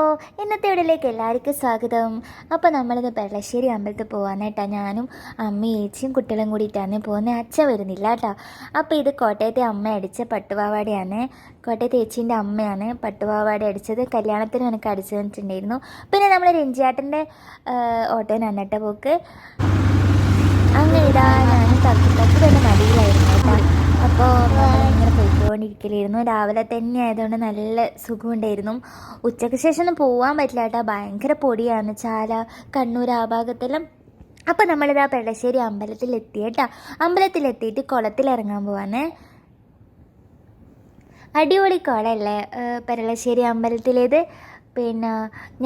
ഓ ഇന്നത്തെ വീഡിയോയിലേക്ക് എല്ലാവർക്കും സ്വാഗതം. അപ്പോൾ നമ്മളിത് പെള്ളശ്ശേരി അമ്പലത്തിൽ പോകാനായിട്ടാണ് ഞാനും അമ്മയും ഏച്ചിയും കുട്ടികളും കൂടിയിട്ടാണ് പോകുന്നത് അച്ഛൻ വരുന്നില്ല കേട്ടോ. അപ്പോൾ ഇത് കോട്ടയത്തെ അമ്മ അടിച്ച പട്ടുപാവാടയാണ് കോട്ടയത്തെ ഏച്ചീന്റെ അമ്മയാണ് പട്ടുപാവാട അടിച്ചത്. കല്യാണത്തിന് എനിക്ക് അടിച്ചു തന്നിട്ടുണ്ടായിരുന്നു. പിന്നെ നമ്മൾ രഞ്ജിയാട്ടന്റെ ഓട്ടോനാണ് കേട്ടോ പോക്ക്. അങ്ങനെ ഇതാ ഞാൻ തക്ക് തക്ക് തന്നെ നടിയിലായിരുന്നു കേട്ടോ. അപ്പോൾ പോയിക്കൊണ്ടിരിക്കലായിരുന്നു രാവിലെ തന്നെ ആയതുകൊണ്ട് നല്ല സുഖമുണ്ടായിരുന്നു. ഉച്ചയ്ക്ക് ശേഷം ഒന്നും പോകാൻ പറ്റില്ല കേട്ടോ. ഭയങ്കര പൊടിയാണ്. ചാല കണ്ണൂർ ആ ഭാഗത്തെല്ലാം. അപ്പോൾ നമ്മളിതാ പെടശ്ശേരി അമ്പലത്തിലെത്തി കേട്ടോ. അമ്പലത്തിലെത്തിയിട്ട് കുളത്തിൽ ഇറങ്ങാൻ പോവാനേ അടിപൊളി കുളമല്ലേ പെരളശ്ശേരി അമ്പലത്തിലേത്? പിന്നെ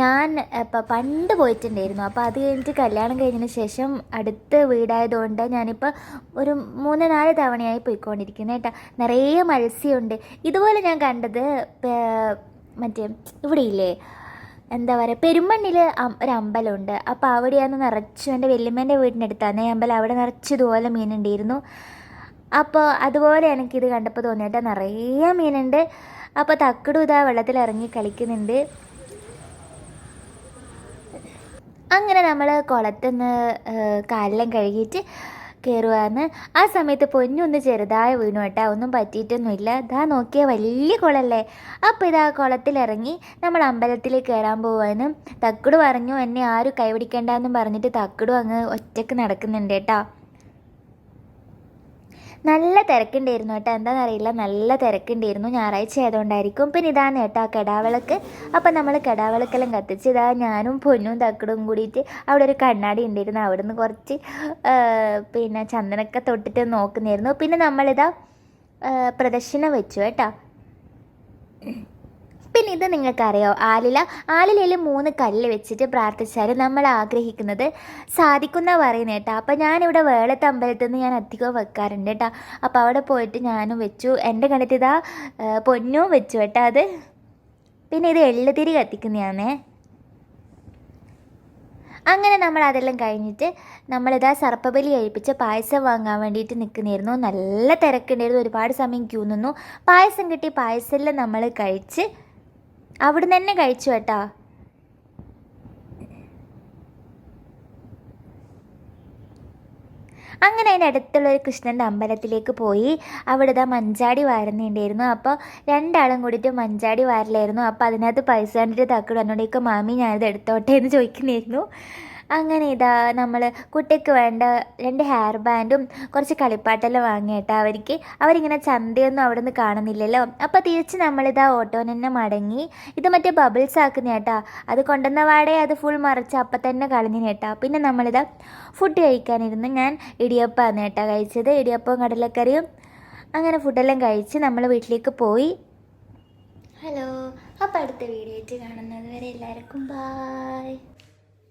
ഞാൻ ഇപ്പം പണ്ട് പോയിട്ടുണ്ടായിരുന്നു. അപ്പോൾ അത് കഴിഞ്ഞിട്ട് കല്യാണം കഴിഞ്ഞതിന് ശേഷം അടുത്ത് വീടായതുകൊണ്ട് ഞാനിപ്പോൾ ഒരു മൂന്ന് നാല് തവണയായി പോയിക്കൊണ്ടിരിക്കുന്നത് കേട്ടോ. നിറയെ മത്സ്യമുണ്ട്. ഇതുപോലെ ഞാൻ കണ്ടത് മറ്റേ ഇവിടെ ഇല്ലേ എന്താ പറയുക പെരുമണ്ണിൽ ഒരു അമ്പലമുണ്ട് അപ്പോൾ അവിടെയാണ് നിറച്ചു എന്റെ വല്യമ്മേന്റെ വീടിനടുത്താണ് അമ്പലം അവിടെ നിറച്ച് ഇതുപോലെ മീനുണ്ടായിരുന്നു. അപ്പോൾ അതുപോലെ എനിക്കിത് കണ്ടപ്പോൾ തോന്നിയിട്ട് നിറയെ മീനുണ്ട്. അപ്പോൾ തക്കടും ഇതാ വെള്ളത്തിൽ ഇറങ്ങി കളിക്കുന്നുണ്ട്. അങ്ങനെ നമ്മൾ കുളത്തുനിന്ന് കാലെല്ലാം കഴുകിയിട്ട് കയറുവാന്ന് ആ സമയത്ത് പൊന്നൊന്ന് ചെറുതായി വീണു കേട്ടോ. ഒന്നും പറ്റിയിട്ടൊന്നുമില്ല. ഇതാ നോക്കിയാൽ വലിയ കുളമല്ലേ അപ്പോൾ ഇതാ കുളത്തിലിറങ്ങി നമ്മൾ അമ്പലത്തിൽ കയറാൻ പോവാന്ന്. തക്കട് പറഞ്ഞു എന്നെ ആരും കൈപിടിക്കണ്ടെന്നും പറഞ്ഞിട്ട് തക്കുടും അങ്ങ് ഒറ്റയ്ക്ക് നടക്കുന്നുണ്ട് കേട്ടോ. നല്ല തിരക്കുണ്ടായിരുന്നു കേട്ടോ. എന്താണെന്നറിയില്ല നല്ല തിരക്കുണ്ടായിരുന്നു. ഞായറാഴ്ച ആയതുകൊണ്ടായിരിക്കും. പിന്നെ ഇതാണ് കേട്ടോ കെടാവിളക്ക്. അപ്പം നമ്മൾ കെടാവിളക്കെല്ലാം കത്തിച്ച് ഇതാ ഞാനും പൊന്നും തക്കടും കൂടിയിട്ട് അവിടെ ഒരു കണ്ണാടി ഉണ്ടായിരുന്നു. അവിടെ നിന്ന് കുറച്ച് പിന്നെ ചന്ദനൊക്കെ തൊട്ടിട്ട് നോക്കുന്നായിരുന്നു. പിന്നെ നമ്മളിതാ പ്രദക്ഷിണം വെച്ചു കേട്ടോ. പിന്നെ ഇത് നിങ്ങൾക്കറിയോ? ആലില. ആലിലയിൽ മൂന്ന് കല്ല് വെച്ചിട്ട് പ്രാർത്ഥിച്ചാൽ നമ്മൾ ആഗ്രഹിക്കുന്നത് സാധിക്കുന്ന പറയുന്നത് കേട്ടോ അപ്പം ഞാനിവിടെ വേളത്തെ അമ്പലത്തിൽ നിന്ന് ഞാൻ അധികം വെക്കാറുണ്ട് കേട്ടോ അപ്പോൾ അവിടെ പോയിട്ട് ഞാനും വെച്ചു. എന്റെ കണ്ടിട്ട് ഇതാ പൊന്നും വെച്ചു കേട്ടോ അത്. പിന്നെ ഇത് എള്ളുതിരി കത്തിക്കുന്നതാണേ അങ്ങനെ നമ്മൾ അതെല്ലാം കഴിഞ്ഞിട്ട് നമ്മളിതാ സർപ്പബലി കഴിപ്പിച്ച് പായസം വാങ്ങാൻ വേണ്ടിയിട്ട് നിൽക്കുന്നായിരുന്നു. നല്ല തിരക്കുണ്ടായിരുന്നു. ഒരുപാട് സമയം ക്യൂ നിന്നു. പായസം കിട്ടി പായസമെല്ലാം നമ്മൾ കഴിച്ച് അവിടുന്ന് തന്നെ കഴിച്ചു കേട്ടാ. അങ്ങനെ അതിന്റെ അടുത്തുള്ള ഒരു കൃഷ്ണന്റെ അമ്പലത്തിലേക്ക് പോയി. അവിടെ ഇതാ മഞ്ചാടി വാരുന്നുണ്ടായിരുന്നു അപ്പോൾ രണ്ടാളും കൂടിയിട്ട് മഞ്ചാടി വാരലായിരുന്നു. അപ്പോൾ അതിനകത്ത് പൈസ കണ്ടിട്ട് തക്കട് എന്നോടേക്ക് മാമി ഞാനിത് എടുത്തോട്ടെ എന്ന് ചോദിക്കുന്നായിരുന്നു. അങ്ങനെ ഇതാ നമ്മൾ കുട്ടിക്ക് വേണ്ട രണ്ട് ഹെയർ ബാൻഡും കുറച്ച് കളിപ്പാട്ടെല്ലാം വാങ്ങിയിട്ട് അവർക്ക്. അവരിങ്ങനെ ചന്തയൊന്നും അവിടെ നിന്ന് കാണുന്നില്ലല്ലോ. അപ്പോൾ തിരിച്ച് നമ്മളിതാ ഓട്ടോന് തന്നെ മടങ്ങി ഇത് മറ്റേ ബബിൾസ് ആക്കുന്ന ചേട്ടാ അത് കൊണ്ടുവന്ന വാടേ അത് ഫുൾ മറിച്ച് അപ്പം തന്നെ കളഞ്ഞു ചേട്ടാ പിന്നെ നമ്മളിതാ ഫുഡ് കഴിക്കാനിരുന്നു. ഞാൻ ഇടിയപ്പമാണ് ചേട്ടാ കഴിച്ചത്. ഇടിയപ്പവും കടലക്കറിയും അങ്ങനെ ഫുഡെല്ലാം കഴിച്ച് നമ്മൾ വീട്ടിലേക്ക് പോയി. ഹലോ അപ്പോൾ അടുത്ത വീഡിയോ ആയിട്ട് കാണുന്നത് വരെ എല്ലാവർക്കും ബായ്